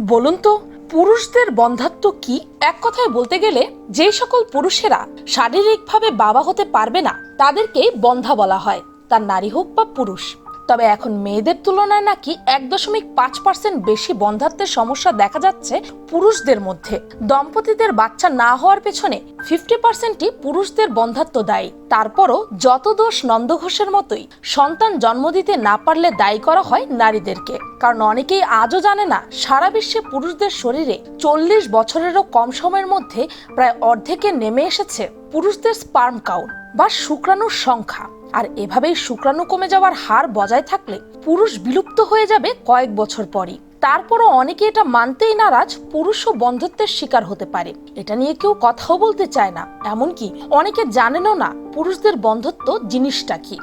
বলুন তো, পুরুষদের বন্ধাত্ব কি? এক কথায় বলতে গেলে, যে সকল পুরুষেরা শারীরিকভাবে বাবা হতে পারবে না, তাদেরকে বন্ধা বলা হয়। তার নারী হোক বা পুরুষ। তবে এখন মেয়েদের তুলনায় নাকি এক দশমিক পাঁচ পার্সেন্ট বেশি বন্ধাত্বের সমস্যা দেখা যাচ্ছে পুরুষদের মধ্যে। দম্পতিদের বাচ্চা না হওয়ার পেছনে ফিফটি পার্সেন্টই পুরুষদের বন্ধাত্ব দায়ী। তারপরও যত দোষ নন্দঘোষের মতোই, সন্তান জন্ম দিতে না পারলে দায়ী করা হয় নারীদেরকে। কারণ অনেকেই আজও জানে না, সারা বিশ্বে পুরুষদের শরীরে চল্লিশ বছরেরও কম সময়ের মধ্যে প্রায় অর্ধেকে নেমে এসেছে পুরুষদের স্পার্ম কাউন্ট বা শুক্রাণুর সংখ্যা। আর এভাবেই শুক্রাণু কমে যাওয়ার হার বজায় থাকলে পুরুষ বিলুপ্ত হয়ে যাবে কয়েক বছর পরই। তারপরও অনেকে এটা মানতেই নারাজ, পুরুষও বন্ধত্বের শিকার হতে পারে। এটা নিয়ে কেউ কথাও বলতে চায় না। এমনকি অনেকে জানেনও না পুরুষদের বন্ধত্ব জিনিসটা কি।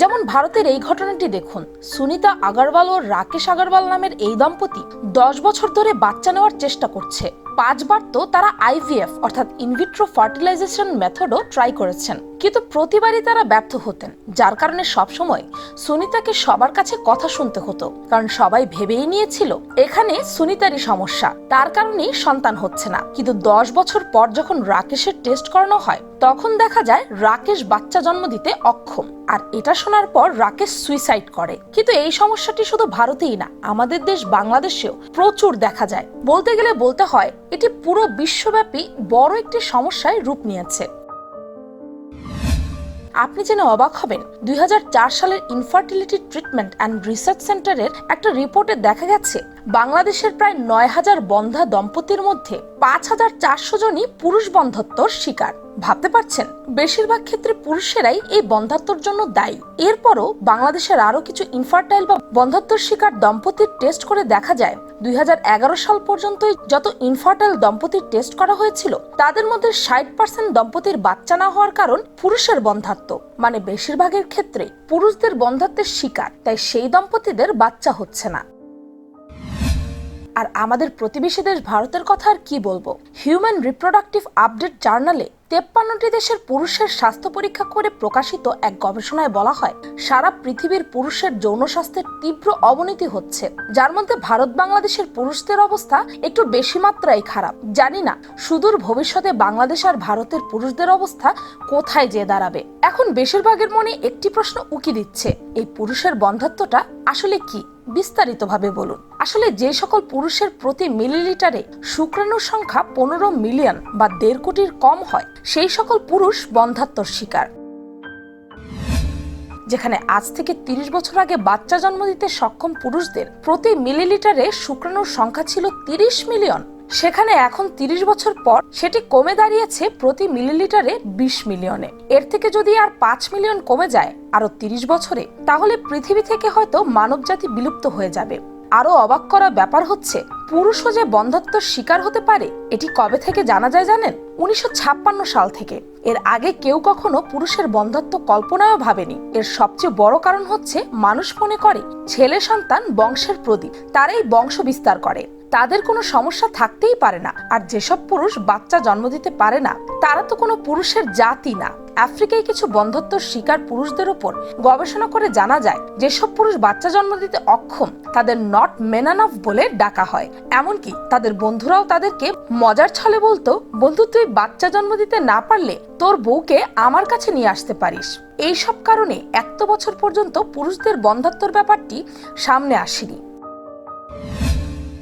যেমন ভারতের এই ঘটনাটি দেখুন। সুনিতা আগারওয়াল ও রাকেশ আগারওয়াল নামের এই দম্পতি দশ বছর ধরে বাচ্চা নেওয়ার চেষ্টা করছে। পাঁচবার তো তারা আইভিএফ অর্থাৎ ইনভিট্রো ফার্টিলাইজেশন মেথডও ট্রাই করেছেন। কিন্তু প্রতিবারই তারা ব্যর্থ হতেন, যার কারণে সবসময় সুনিতাকে সবার কাছে কথা শুনতে হতো, কারণ সবাই ভেবেই নিয়েছিল, এখানে সুনিতারই সমস্যা, তার কারণেই সন্তান হচ্ছে না। কিন্তু দশ বছর পর যখন রাকেশের টেস্ট করানো হয়, তখন দেখা যায় রাকেশ বাচ্চা জন্ম দিতে অক্ষম, আর এটা শোনার পর রাকেশ সুইসাইড করে। কিন্তু এই সমস্যাটি শুধু ভারতেই না, আমাদের দেশ বাংলাদেশেও প্রচুর দেখা যায়। বলতে গেলে বলতে হয় এটি পুরো বিশ্বব্যাপী বড় একটি সমস্যায় রূপ নিয়েছে। আপনি জেনে অবাক হবেন, দুই হাজার চার সালের ইনফার্টিলিটি ট্রিটমেন্ট অ্যান্ড রিসার্চ সেন্টারের একটা রিপোর্টে দেখা গেছে, বাংলাদেশের প্রায় নয় হাজার বন্ধা দম্পতির মধ্যে পাঁচ হাজার চারশো জনই পুরুষ বন্ধত্বর শিকার। ভাবতে পারছেন? বেশিরভাগ ক্ষেত্রে পুরুষেরাই এই বন্ধাত্বর জন্য দায়ী। এরপরও বাংলাদেশের আরও কিছু ইনফার্টাইল বা বন্ধাত্বর শিকার দম্পতির টেস্ট করে দেখা যায়। দুই হাজার এগারো সাল পর্যন্তই যত ইনফার্টাইল দম্পতির টেস্ট করা হয়েছিল, তাদের মধ্যে ষাট পার্সেন্ট দম্পতির বাচ্চা না হওয়ার কারণ পুরুষের বন্ধাত্ম। মানে বেশিরভাগের ক্ষেত্রে পুরুষদের বন্ধাত্বের শিকার, তাই সেই দম্পতিদের বাচ্চা হচ্ছে না। আর আমাদের প্রতিবেশী দেশ ভারতের কথা আর কি বলব? হিউম্যান রিপ্রোডাক্টিভ আপডেট জার্নালে তেপ্পান্নটি দেশের পুরুষের স্বাস্থ্য পরীক্ষা করে প্রকাশিত এক গবেষণায় বলা হয়, সারা পৃথিবীর পুরুষের যৌন স্বাস্থ্যের তীব্র অবনতি হচ্ছে। যার মধ্যে ভারত বাংলাদেশের পুরুষদের অবস্থা একটু বেশি মাত্রায় খারাপ। জানি না, সুদূর ভবিষ্যতে বাংলাদেশ আর ভারতের পুরুষদের অবস্থা কোথায় যেয়ে দাঁড়াবে? এখন বেশিরভাগের মনে একটি প্রশ্ন উকি দিচ্ছে, এই পুরুষের বন্ধাত্বটা আসলে কি? বিস্তারিতভাবে বলুন। আসলে যে সকল পুরুষের প্রতি মিলিলিটারে শুক্রাণুর সংখ্যা পনেরো মিলিয়ন বা দেড় কোটির কম হয়, সেই সকল পুরুষ বন্ধাত্মর শিকার। যেখানে আজ থেকে তিরিশ বছর আগে বাচ্চা জন্ম দিতে সক্ষম পুরুষদের প্রতি মিলিলিটারে শুক্রাণুর সংখ্যা ছিল তিরিশ মিলিয়ন। সেখানে এখন তিরিশ বছর পর সেটি কমে দাঁড়িয়েছে প্রতি মিলিলিটারে বিশ মিলিয়নে। এর থেকে যদি আর পাঁচ মিলিয়ন কমে যায় আরও তিরিশ বছরে, তাহলে পৃথিবী থেকে হয়তো মানবজাতি বিলুপ্ত হয়ে যাবে। আরও অবাক করা ব্যাপার হচ্ছে, পুরুষও যে বন্ধাত্বর শিকার হতে পারে, এটি কবে থেকে জানা যায় জানেন? উনিশশো ছাপ্পান্ন সাল থেকে। এর আগে কেউ কখনো পুরুষের বন্ধাত্ব কল্পনায়ও ভাবেনি। এর সবচেয়ে বড় কারণ হচ্ছে, মানুষ মনে করে, ছেলে সন্তান বংশের প্রদীপ, তারাই বংশ বিস্তার করে। তাদের কোনো সমস্যা থাকতেই পারে না। আর যেসব পুরুষ বাচ্চা জন্ম দিতে পারে না, তারা তো কোনো পুরুষের জাতি না। আফ্রিকায় কিছু বন্ধত্ব শিকার পুরুষদের উপর গবেষণা করে জানা যায়, যেসব পুরুষ বাচ্চা জন্ম দিতে অক্ষম, তাদের নট মেনানফ বলে ডাকা হয়। এমনকি তাদের বন্ধুরাও তাদেরকে মজার ছলে বলতো, বন্ধু, তুই বাচ্চা জন্ম দিতে না পারলে তোর বউকে আমার কাছে নিয়ে আসতে পারিস। এইসব কারণে এত বছর পর্যন্ত পুরুষদের বন্ধাত্বর ব্যাপারটি সামনে আসেনি।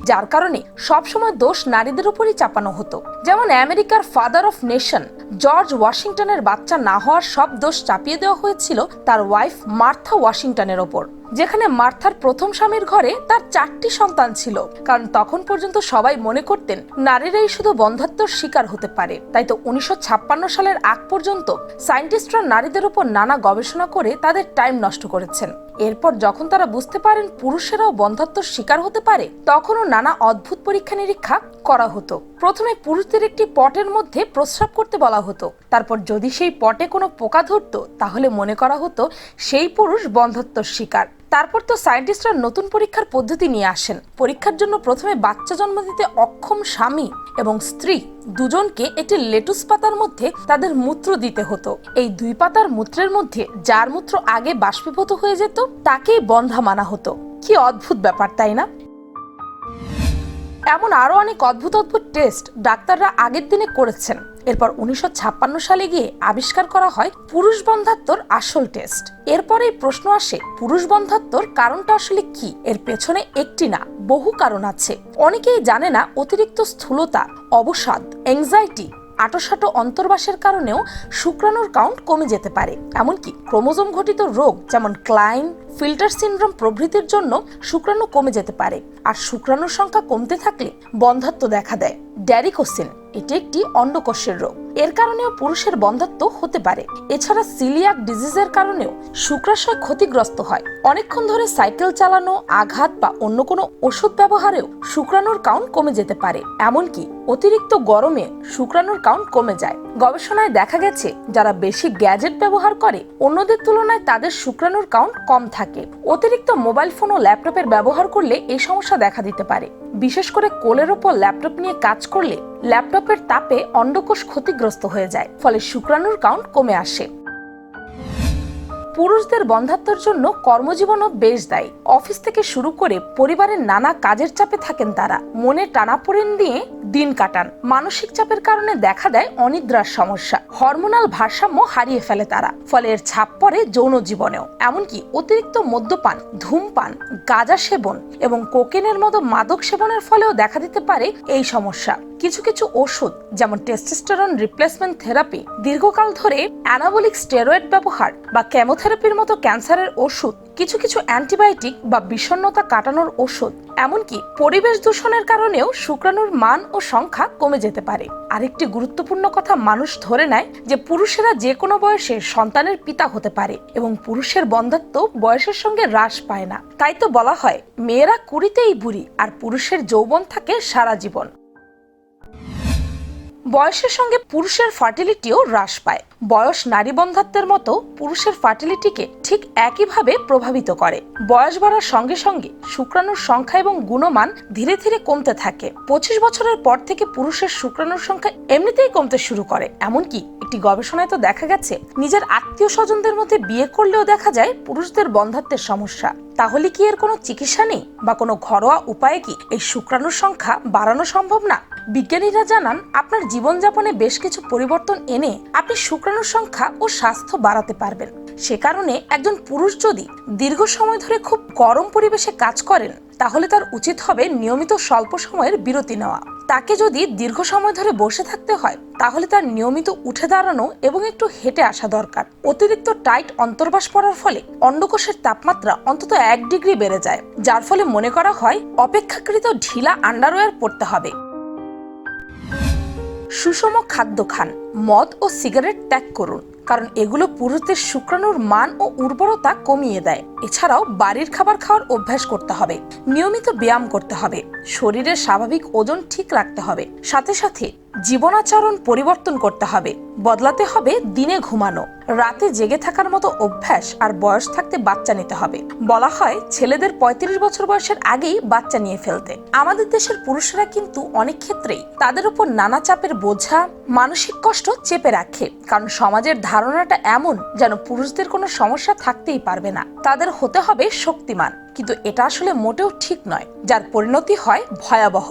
যার কারণে সবসময় দোষ নারীদের উপরই চাপানো হতো। যেমন আমেরিকার ফাদার অফ নেশন, জর্জ ওয়াশিংটনের বাচ্চা না হওয়ার সব দোষ চাপিয়ে দেওয়া হয়েছিল তার ওয়াইফ মার্থা ওয়াশিংটনের ওপর। যেখানে মার্থার প্রথম স্বামীর ঘরে তার চারটি সন্তান ছিল। কারণ তখন পর্যন্ত সবাই মনে করতেন, নারীরাই শুধু বন্ধাত্মর শিকার হতে পারে। তাই তো উনিশশো ছাপ্পান্ন সালের আগ পর্যন্ত সায়েন্টিস্টরা নারীদের উপর নানা গবেষণা করে তাদের টাইম নষ্ট করেছেন। এরপর যখন তারা বুঝতে পারেন পুরুষেরাও বন্ধাত্মর শিকার হতে পারে, তখনও নানা অদ্ভুত পরীক্ষা নিরীক্ষা করা হতো। প্রথমে পুরুষদের একটি পটের মধ্যে প্রস্রাব করতে বলা হতো। তারপর যদি সেই পটে কোনো পোকা ধরতো, তাহলে মনে করা হতো সেই পুরুষ বন্ধ্যত্বর শিকার। তারপর তো সায়েন্টিস্টরা নতুন পরীক্ষার পদ্ধতি নিয়ে আসেন। পরীক্ষার জন্য প্রথমে বাচ্চা জন্ম দিতে অক্ষম স্বামী এবং স্ত্রী দুজনকে একটি লেটুস পাতার মধ্যে তাদের মূত্র দিতে হতো। এই দুই পাতার মূত্রের মধ্যে যার মূত্র আগে বাষ্পীভূত হয়ে যেত, তাকেই বন্ধা মানা হতো। কি অদ্ভুত ব্যাপার, তাই না? এমন আরও অনেক অদ্ভুত অদ্ভুত টেস্ট ডাক্তাররা আগের দিনে করেছেন। এরপর উনিশশো ছাপ্পান্ন সালে গিয়ে আবিষ্কার করা হয় পুরুষ বন্ধাত্মর আসল টেস্ট এরপরেই প্রশ্ন আসে, পুরুষ বন্ধাত্মর কারণটা আসলে কি? এর পেছনে একটি না, বহু কারণ আছে। অনেকেই জানে না অতিরিক্ত স্থূলতা, অবসাদ এংজাইটি আটোসাটো অন্তর্বাসের কারণেও শুক্রাণুর কাউন্ট কমে যেতে পারে। এমনকি ক্রোমোজোম ঘটিত রোগ যেমন ক্লাইন, ফিল্টার সিন্ড্রোম প্রভৃতির জন্য শুক্রাণু কমে যেতে পারে। আর শুক্রাণুর সংখ্যা কমতে থাকলে বন্ধাত্ব দেখা দেয়। ড্যারিকোসিন, এটি একটি অন্ডকোষের রোগ। এর কারণেও পুরুষের বন্ধাত্ম হতে পারে। এছাড়া সিলিয়াক ডিজিজের কারণেও শুক্রাশয় ক্ষতিগ্রস্ত হয়। অনেকক্ষণ ধরে সাইকেল চালানো, আঘাত বা অন্য কোনো ওষুধ ব্যবহারেও শুক্রাণুর কাউন্ট কমে যেতে পারে। এমনকি অতিরিক্ত গরমে শুক্রাণুর কাউন্ট কমে যায়। গবেষণায় দেখা গেছে, যারা বেশি গ্যাজেট ব্যবহার করে, অন্যদের তুলনায় তাদের শুক্রাণুর কাউন্ট কম থাকে। অতিরিক্ত মোবাইল ফোন ও ল্যাপটপের ব্যবহার করলে এই সমস্যা দেখা দিতে পারে। বিশেষ করে কোলের ওপর ল্যাপটপ নিয়ে কাজ করলে ল্যাপটপের তাপে অন্ডকোষ ক্ষতিগ্রস্ত হয়ে যায়, ফলে শুক্রাণুর কাউন্ট কমে আসে। পুরুষদের বন্ধাত্বের জন্য কর্মজীবনও বেশ দায়ী। অফিস থেকে শুরু করে পরিবারের নানা কাজের চাপে থাকেন তারা। মনে টানাপোড়েন দিয়ে দিন কাটান। মানসিক চাপের কারণে দেখা দেয় অনিদ্রার সমস্যা। হরমোনাল ভারসাম্য হারিয়ে ফেলে তারা। ফলে এর ছাপ পড়ে যৌন জীবনেও। এমনকি অতিরিক্ত মদ্যপান, ধূমপান, গাঁজা সেবন এবং কোকেনের মতো মাদক সেবনের ফলেও দেখা দিতে পারে এই সমস্যা। কিছু কিছু ওষুধ, যেমন টেস্টোস্টেরন রিপ্লেসমেন্ট থেরাপি, দীর্ঘকাল ধরে অ্যানাবলিক স্টেরয়েড ব্যবহার বা কেমোথেরাপির মতো ক্যান্সারের ওষুধ কিছু কিছু অ্যান্টিবায়োটিক বা বিষণ্ণতা কাটানোর ওষুধ, এমনকি পরিবেশ দূষণের কারণেও শুক্রাণুর মান ও সংখ্যা কমে যেতে পারে। আরেকটি গুরুত্বপূর্ণ কথা মানুষ ধরে নেয় যে, পুরুষেরা যে কোনো বয়সে সন্তানের পিতা হতে পারে এবং পুরুষের বন্ধাত্ব বয়সের সঙ্গে হ্রাস পায় না। তাই তো বলা হয়, মেয়েরা কুড়িতেই বুড়ি আর পুরুষের যৌবন থাকে সারা জীবন। বয়সের সঙ্গে পুরুষের ফার্টিলিটিও হ্রাস পায়। বয়স নারী বন্ধাত্বের মতো পুরুষের ফার্টিলিটিকে ঠিক একইভাবে প্রভাবিত করে। বয়স বাড়ার সঙ্গে সঙ্গে শুক্রাণুর সংখ্যা এবং গুণমান ধীরে ধীরে কমতে থাকে। পঁচিশ বছরের পর থেকে পুরুষের শুক্রাণুর সংখ্যা এমনিতেই কমতে শুরু করে। এমনকি একটি গবেষণায় তো দেখা গেছে, নিজের আত্মীয় স্বজনদের মধ্যে বিয়ে করলেও দেখা যায় পুরুষদের বন্ধাত্বের সমস্যা। তাহলে কি এর কোনো চিকিৎসা নেই? বা কোনো ঘরোয়া উপায়ে কি এই শুক্রাণুর সংখ্যা বাড়ানো সম্ভব না? বিজ্ঞানীরা জানান, আপনার জীবনযাপনে বেশ কিছু পরিবর্তন এনে আপনি শুক্রাণুর সংখ্যা ও স্বাস্থ্য বাড়াতে পারবেন। সে কারণে একজন পুরুষ যদি দীর্ঘ সময় ধরে খুব গরম পরিবেশে কাজ করেন, তাহলে তার উচিত হবে নিয়মিত স্বল্প সময়ের বিরতি নেওয়া। তাকে যদি দীর্ঘ সময় ধরে বসে থাকতে হয়, তাহলে তার নিয়মিত উঠে দাঁড়ানো এবং একটু হেঁটে আসা দরকার। অতিরিক্ত টাইট অন্তর্বাস পড়ার ফলে অন্ডকোষের তাপমাত্রা অন্তত এক ডিগ্রি বেড়ে যায়, যার ফলে মনে করা হয়, অপেক্ষাকৃত ঢিলা আন্ডারওয়্যার পড়তে হবে। সুষম খাদ্য খান মদ ও সিগারেট ত্যাগ করুন। কারণ এগুলো পুরুষদের শুক্রাণুর মান ও উর্বরতা কমিয়ে দেয়। এছাড়াও বাড়ির খাবার খাওয়ার অভ্যাস করতে হবে, নিয়মিত ব্যায়াম করতে হবে, শরীরের স্বাভাবিক ওজন ঠিক রাখতে হবে, সাথে সাথে জীবনাচরণ পরিবর্তন করতে হবে, বদলাতে হবে দিনে ঘুমানো, রাতে জেগে থাকার মতো অভ্যাস আর বয়স থাকতে বাচ্চা নিতে হবে। বলা হয় ছেলেদের ৩৫ বছর বয়সের আগেই বাচ্চা নিয়ে ফেলতে। আমাদের দেশের পুরুষরা কিন্তু অনেক ক্ষেত্রেই তাদের উপর নানা চাপের বোঝা, মানসিক কষ্ট চেপে রাখে, কারণ সমাজের ধারণাটা এমন যেন পুরুষদের কোনো সমস্যা থাকতেই পারবে না। তাদের হতে হবে শক্তিমান, কিন্তু এটা আসলে মোটেও ঠিক নয়, যার পরিণতি হয় ভয়াবহ।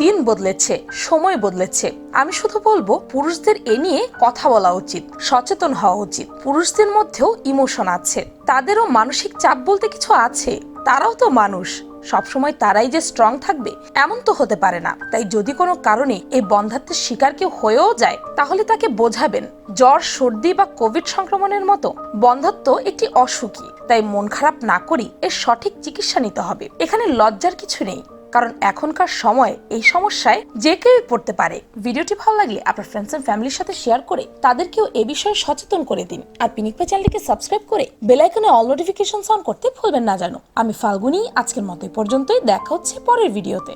দিন বদলেছে, সময় বদলেছে। আমি শুধু বলব, পুরুষদের এ নিয়ে কথা বলা উচিত, সচেতন হওয়া উচিত। পুরুষদের মধ্যেও ইমোশন আছে। তাদেরও মানসিক চাপ বলতে কিছু আছে। তারাও তো মানুষ। সবসময় তারাই যে স্ট্রং থাকবে, এমন তো হতে পারে না। তাই যদি কোনো কারণে এই বন্ধাত্মের শিকার কেউ হয়েও যায়, তাহলে তাকে বোঝাবেন, জ্বর, সর্দি বা কোভিড সংক্রমণের মতো। বন্ধাত্ম একটি অসুখী, তাই মন খারাপ না করি এর সঠিক চিকিৎসা নিতে হবে। এখানে লজ্জার কিছু নেই। কারণ এখনকার সময় এই সমস্যায় যে কেউই পড়তে পারে। ভিডিওটি ভালো লাগলে আপনার ফ্রেন্ডস এন্ড ফ্যামিলির সাথে শেয়ার করে তাদেরকেও এ বিষয়ে সচেতন করে দিন। আর পিনিকপা চ্যানেলটিকে সাবস্ক্রাইব করে বেল আইকনে অল নোটিফিকেশন অন করতে ভুলবেন না জানো। আমি ফাল্গুনি, আজকের মতো পর্যন্তই। দেখা হচ্ছে পরের ভিডিওতে